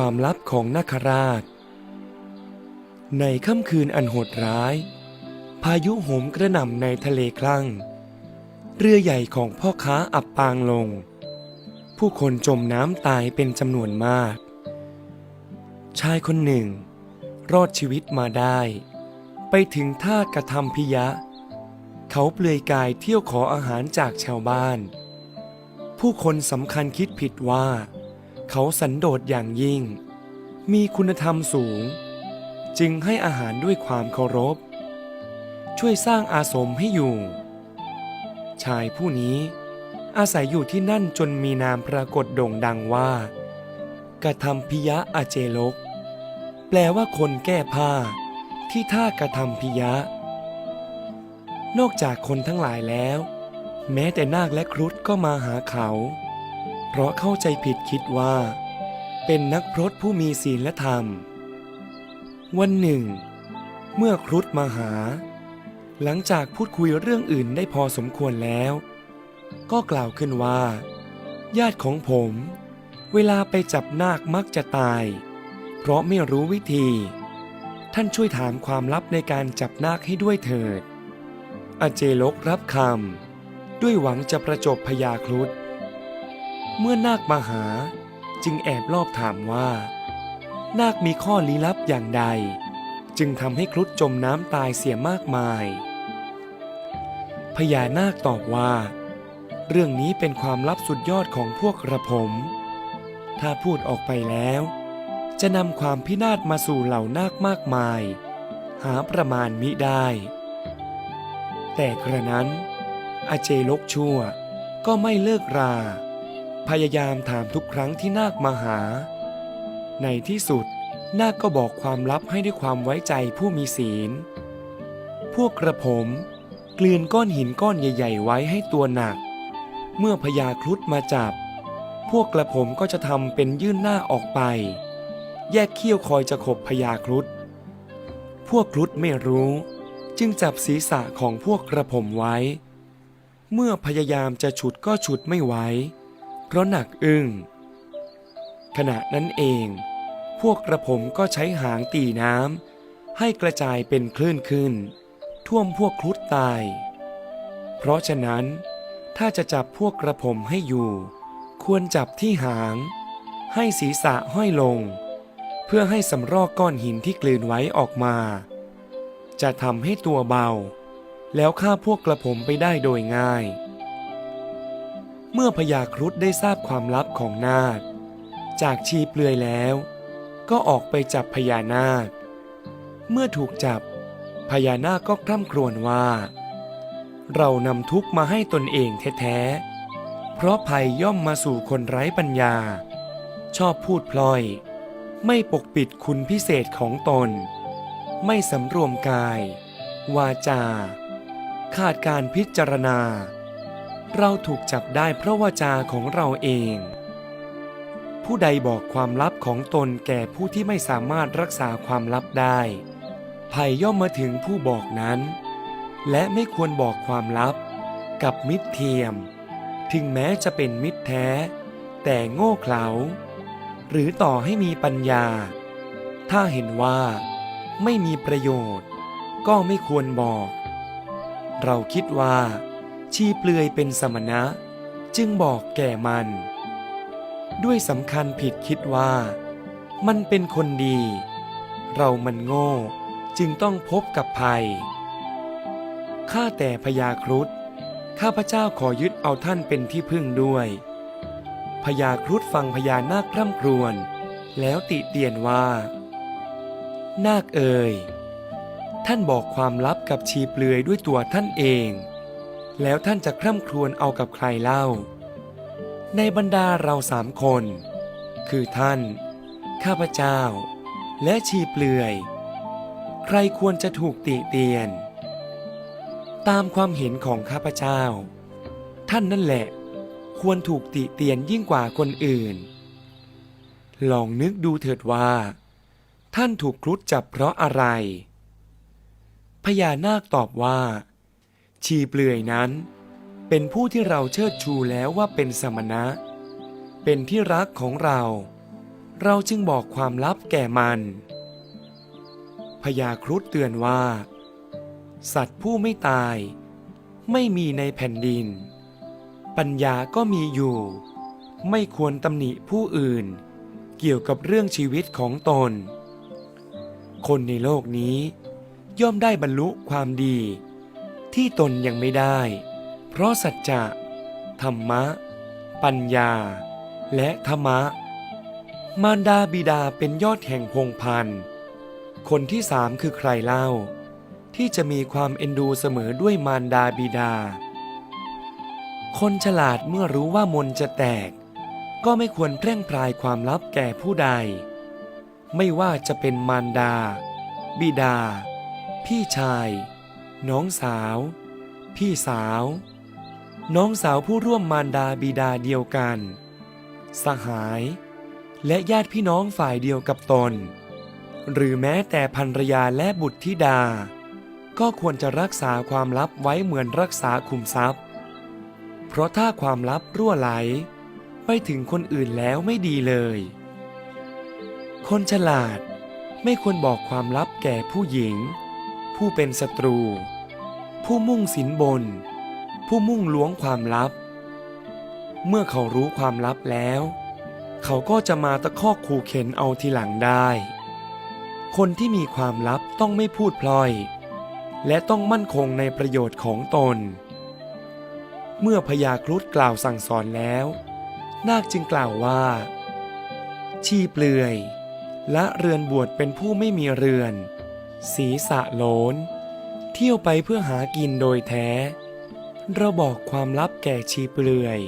ความลับของนาคราช ในค่ำคืนอันโหดร้าย พายุโหมกระหน่ำในทะเลคลั่ง เรือใหญ่ของพ่อค้าอับปางลง ผู้คนจมน้ำตายเป็นจำนวนมาก ชายคนหนึ่ง รอดชีวิตมาได้ ไปถึงท่ากระทำพิยะ เขาเปลือยกายเที่ยวขออาหารจากชาวบ้าน ผู้คนสำคัญคิดผิดว่า เขาสันโดษอย่างยิ่ง มีคุณธรรมสูง จึงให้อาหารด้วยความเคารพ ช่วยสร้างอาสมให้อยู่ ชายผู้นี้อาศัยอยู่ที่นั่นจนมีนามปรากฏโด่งดังว่ากระทำพิยะอาเจลก แปลว่าคนแก้ผ้า ที่ท่ากระทำพิยะ นอกจากคนทั้งหลายแล้ว แม้แต่นาคและครุฑก็มาหาเขา เพราะเข้าใจผิดคิดว่า เป็นนักพรตผู้มีศีลธรรม วันหนึ่ง เมื่อครุฑมาหา หลังจากพูดคุยเรื่องอื่นได้พอสมควรแล้ว ก็กล่าวขึ้นว่า ญาติของผม เวลาไปจับนาคมักจะตาย เพราะไม่รู้วิธี ท่านช่วยถามความลับในการจับนาคให้ด้วยเถิด อเจลกรับคำด้วยหวังจะประจบพยาครุฑ เมื่อนาคมาหาจึงแอบลอบถามว่า นาคมีข้อลี้ลับอย่างใด จึงทำให้ครุฑจมน้ำตายเสียมากมาย พญานาคตอบว่า เรื่องนี้เป็นความลับสุดยอดของพวกกระผม ถ้าพูดออกไปแล้ว จะนำความพินาศมาสู่เหล่านาคมากมาย หาประมาณมิได้ แต่กระนั้นอาเจลกชั่วก็ไม่เลิกรา พยายามถามทุกครั้งที่นาคมาหา ในที่สุดนาคก็บอกความลับให้ด้วยความไว้ใจผู้มีศีล พวกกระผมเกลือนก้อนหินก้อนใหญ่ ๆ ไว้ให้ตัวหนัก เมื่อพญาครุฑมาจับ พวกกระผมก็จะทำเป็นยื่นหน้าออกไป แยกเขี้ยวคอยจะขบพญาครุฑพวกครุฑไม่รู้ จึงจับศีรษะของพวกกระผมไว้ เมื่อพยายามจะฉุดก็ฉุดไม่ไหว เพราะหนักอึ้งขณะนั้นเอง พวกกระผมก็ใช้หางตีน้ำให้กระจายเป็นคลื่นขึ้น ท่วมพวกครุฑตาย เพราะฉะนั้นถ้าจะจับพวกกระผมให้อยู่ ควรจับที่หาง ให้ศีรษะห้อยลง เพื่อให้สำรอกก้อนหินที่กลืนไว้ออกมา จะทำให้ตัวเบา แล้วฆ่าพวกกระผมไปได้โดยง่าย เมื่อพญาครุฑได้ทราบความลับของนาค จากชีเปลือยแล้ว ก็ออกไปจับพญานาค เมื่อถูกจับ พญานาคก็คร่ำครวญว่า เรานำทุกข์มาให้ตนเองแท้ๆ เพราะภัยย่อมมาสู่คนไร้ปัญญา ชอบพูดพลอย ไม่ปกปิดคุณพิเศษของตน ไม่สำรวมกาย วาจา ขาดการพิจารณา เราถูกจับได้เพราะวาจาของเราเอง ผู้ใดบอกความลับของตนแก่ผู้ที่ไม่สามารถรักษาความลับได้ภัยย่อมมาถึงผู้บอกนั้น และไม่ควรบอกความลับ กับมิตรเทียม ถึงแม้จะเป็นมิตรแท้ แต่โง่เขลา หรือต่อให้มีปัญญา ถ้าเห็นว่าไม่มีประโยชน์ ก็ไม่ควรบอก เราคิดว่า ชีเปลือยเป็นสมณะ จึงบอกแก่มัน ด้วยสำคัญผิดคิดว่า มันเป็นคนดี เรามันโง่จึงต้องพบกับภัย ข้าแต่พญาครุฑข้าพเจ้าขอยึดเอาท่านเป็นที่พึ่งด้วยพญาครุฑฟังพญานาคร่ำครวญแล้วติเตียนว่า นาคเอ่ยท่านบอกความลับกับชีเปลือยด้วยตัวท่านเอง แล้วท่านจะคร่ำครวญเอากับใครเล่า ในบรรดาเราสามคน คือท่าน ข้าพเจ้า และชีเปลือย ใครควรจะถูกติเตียน ตามความเห็นของข้าพเจ้า ท่านนั่นแหละ ควรถูกติเตียนยิ่งกว่าคนอื่น ลองนึกดูเถิดว่า ท่านถูกครุฑจับเพราะอะไรพญานาคตอบว่า ชีเปลือยนั้น เป็นผู้ที่เราเชิดชูแล้วว่าเป็นสมณะ เป็นที่รักของเรา เราจึงบอกความลับแก่มันพญาครุฑเตือนว่า สัตว์ผู้ไม่ตาย ไม่มีในแผ่นดิน ปัญญาก็มีอยู่ ไม่ควรตำหนิผู้อื่น เกี่ยวกับเรื่องชีวิตของตน คนในโลกนี้ ย่อมได้บรรลุความดี ที่ตนยังไม่ได้ เพราะสัจจะ ธรรมะ ปัญญา และธรรมะ มารดาบิดาเป็นยอดแห่งพงพันธ์คนที่สามคือใครเล่า ที่จะมีความเอ็นดูเสมอด้วยมารดาบิดา คนฉลาดเมื่อรู้ว่ามนจะแตก ก็ไม่ควรแพร่งพรายความลับแก่ผู้ใด ไม่ว่าจะเป็นมารดา บิดา พี่ชาย น้องสาว พี่สาว น้องสาวผู้ร่วมมารดาบิดาเดียวกัน สหาย และญาติพี่น้องฝ่ายเดียวกับตน หรือแม้แต่ภรรยาและบุตรธิดา ก็ควรจะรักษาความลับไว้เหมือนรักษาคุมทรัพย์ เพราะถ้าความลับรั่วไหล ไปถึงคนอื่นแล้วไม่ดีเลย คนฉลาดไม่ควรบอกความลับแก่ผู้หญิง ผู้เป็นศัตรู ผู้มุ่งสินบน ผู้มุ่งล้วงความลับ เมื่อเขารู้ความลับแล้ว เขาก็จะมาตะคอกขู่เข็นเอาทีหลังได้ คนที่มีความลับต้องไม่พูดพลอย และต้องมั่นคงในประโยชน์ของตน เมื่อพญาครุฑกล่าวสั่งสอนแล้ว นาคจึงกล่าวว่า ชีเปลือย และเรือนบวชเป็นผู้ไม่มีเรือน ศีรษะโลน เที่ยวไปเพื่อหากินโดยแท้ เราบอกความลับแก่ชีเปลือย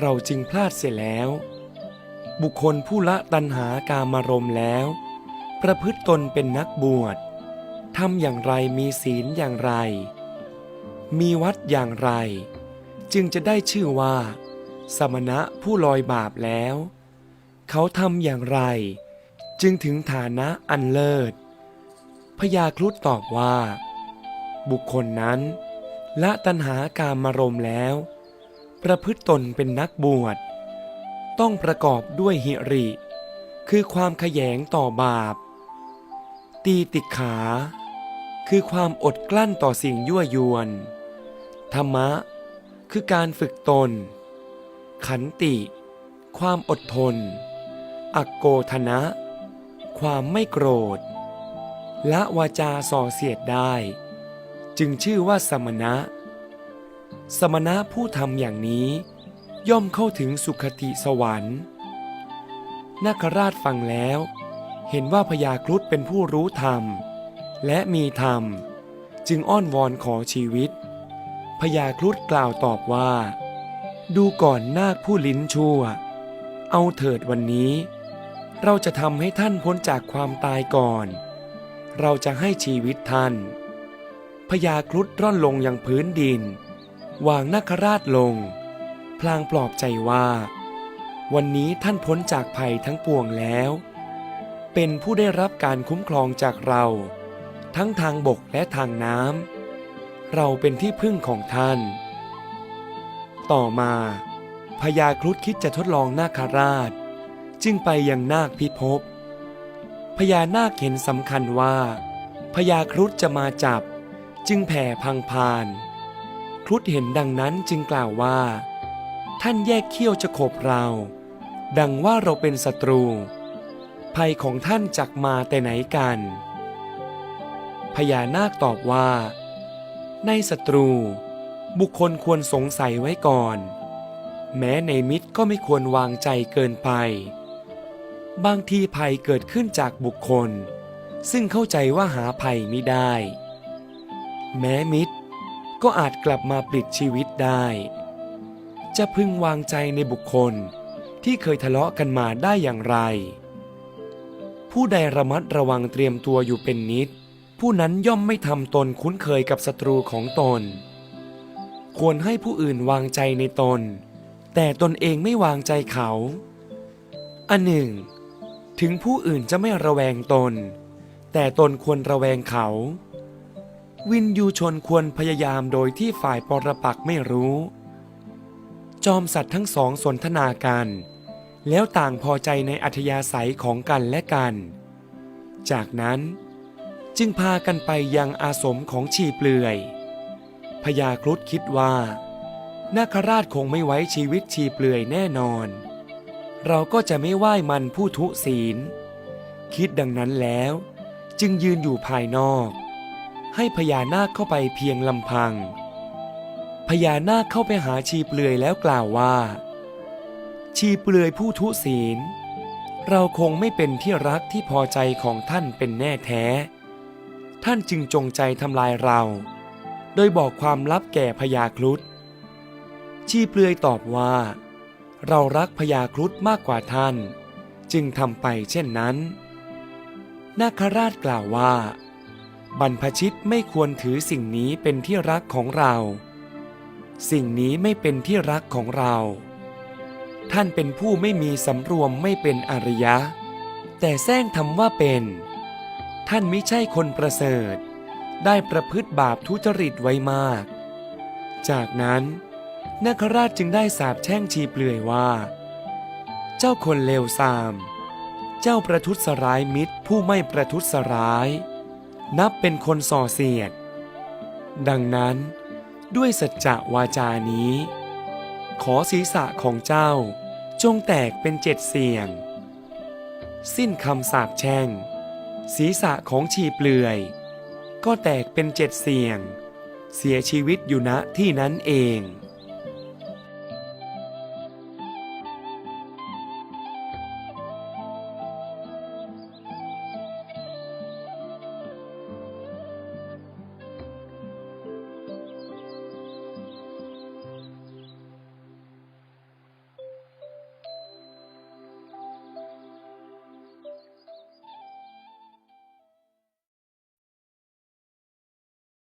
เราจึงพลาดเสียแล้ว บุคคลผู้ละตัณหากามารมแล้ว ประพฤติตนเป็นนักบวชทำอย่างไรมีศีลอย่างไร มีวัดอย่างไร จึงจะได้ชื่อว่า สมณะผู้ลอยบาปแล้ว เขาทำอย่างไร จึงถึงฐานะอันเลิศ พญาครุฑตอบว่า บุคคลนั้น ละตัณหาการมารมแล้ว ประพฤติตนเป็นนักบวช ต้องประกอบด้วยหิริ คือความขยงต่อบาป ตีติขา คือความอดกลั้นต่อสิ่งยั่วยวน ธรรมะ คือการฝึกตน ขันติ ความอดทน อักโกธนะ ความไม่โกรธ ละวาจาส่อเสียดได้ จึงชื่อว่าสมณะ สมณะผู้ทำอย่างนี้ ย่อมเข้าถึงสุคติสวรรค์นาคราชฟังแล้ว เห็นว่าพญาครุฑเป็นผู้รู้ธรรม และมีธรรม จึงอ้อนวอนขอชีวิตพญาครุฑกล่าวตอบว่า ดูก่อนนาคผู้ลิ้นชั่ว เอาเถิดวันนี้ เราจะทำให้ท่านพ้นจากความตายก่อน เราจะให้ชีวิตท่านพญาครุฑร่อนลงยังพื้นดิน วางนาคราชลง พลางปลอบใจว่า วันนี้ท่านพ้นจากภัยทั้งปวงแล้ว เป็นผู้ได้รับการคุ้มครองจากเรา ทั้งทางบกและทางน้ำเราเป็นที่พึ่งของท่าน ต่อมาพญาครุฑคิดจะทดลองนาคราช จึงไปยังนาคพิภพ พญานาคเห็นสำคัญว่าพญาครุฑจะมาจับ จึงแผ่พังพาน ครุฑเห็นดังนั้นจึงกล่าวว่า ท่านแยกเขี้ยวจะขบเรา ดังว่าเราเป็นศัตรู ภัยของท่านจักมาแต่ไหนกันพญานาคตอบว่า ในศัตรู บุคคลควรสงสัยไว้ก่อน แม้ในมิตรก็ไม่ควรวางใจเกินไป บางทีภัยเกิดขึ้นจากบุคคล ซึ่งเข้าใจว่าหาภัยไม่ได้ แม้มิตร ก็อาจกลับมาปลิดชีวิตได้ จะพึงวางใจในบุคคลที่เคยทะเลาะกันมาได้อย่างไร ผู้ใดระมัดระวังเตรียมตัวอยู่เป็นนิด ผู้นั้นย่อมไม่ทำตนคุ้นเคยกับศัตรูของตน ควรให้ผู้อื่นวางใจในตน แต่ตนเองไม่วางใจเขา อันหนึ่ง ถึงผู้อื่นจะไม่ระแวงตน แต่ตนควรระแวงเขา วินยูชนควรพยายามโดยที่ฝ่ายปรปักไม่รู้ จอมสัตว์ทั้งสองสนทนากัน แล้วต่างพอใจในอัธยาศัยของกันและกัน จากนั้นจึงพากันไปยังอาสมของชีเปลือยพญาครุฑคิดว่านาคราชคงไม่ไว้ชีวิตชีเปลือยแน่นอน เราก็จะไม่ไหว้มันผู้ทุศีล คิดดังนั้นแล้ว จึงยืนอยู่ภายนอก ให้พญานาคเข้าไปเพียงลำพัง พญานาคเข้าไปหาชีเปลือยแล้วกล่าวว่า ชีเปลือยผู้ทุศีล เราคงไม่เป็นที่รักที่พอใจของท่านเป็นแน่แท้ ท่านจึงจงใจทำลายเรา โดยบอกความลับแก่พญาครุฑชีเปลือยตอบว่า เรารักพญาครุฑมากกว่าท่าน จึงทำไปเช่นนั้น นาคราชกล่าวว่า บรรพชิตไม่ควรถือสิ่งนี้เป็นที่รักของเรา สิ่งนี้ไม่เป็นที่รักของเรา ท่านเป็นผู้ไม่มีสำรวมไม่เป็นอริยะ แต่แซงทำว่าเป็น ท่านไม่ใช่คนประเสริฐ ได้ประพฤติบาปทุจริตไว้มาก จากนั้น นาคราชจึงได้สาปแช่งชีเปลือยว่า เจ้าคนเลวทราม เจ้าประทุษร้ายมิตรผู้ไม่ประทุษร้าย นับเป็นคนส่อเสียด ดังนั้น ด้วยสัจจะวาจานี้ ขอศีรษะของเจ้าจงแตกเป็นเจ็ดเสียง สิ้นคำสาปแช่ง ศีรษะของชีเปลือย ก็แตกเป็นเจ็ดเสียง เสียชีวิตอยู่ณที่นั้นเอง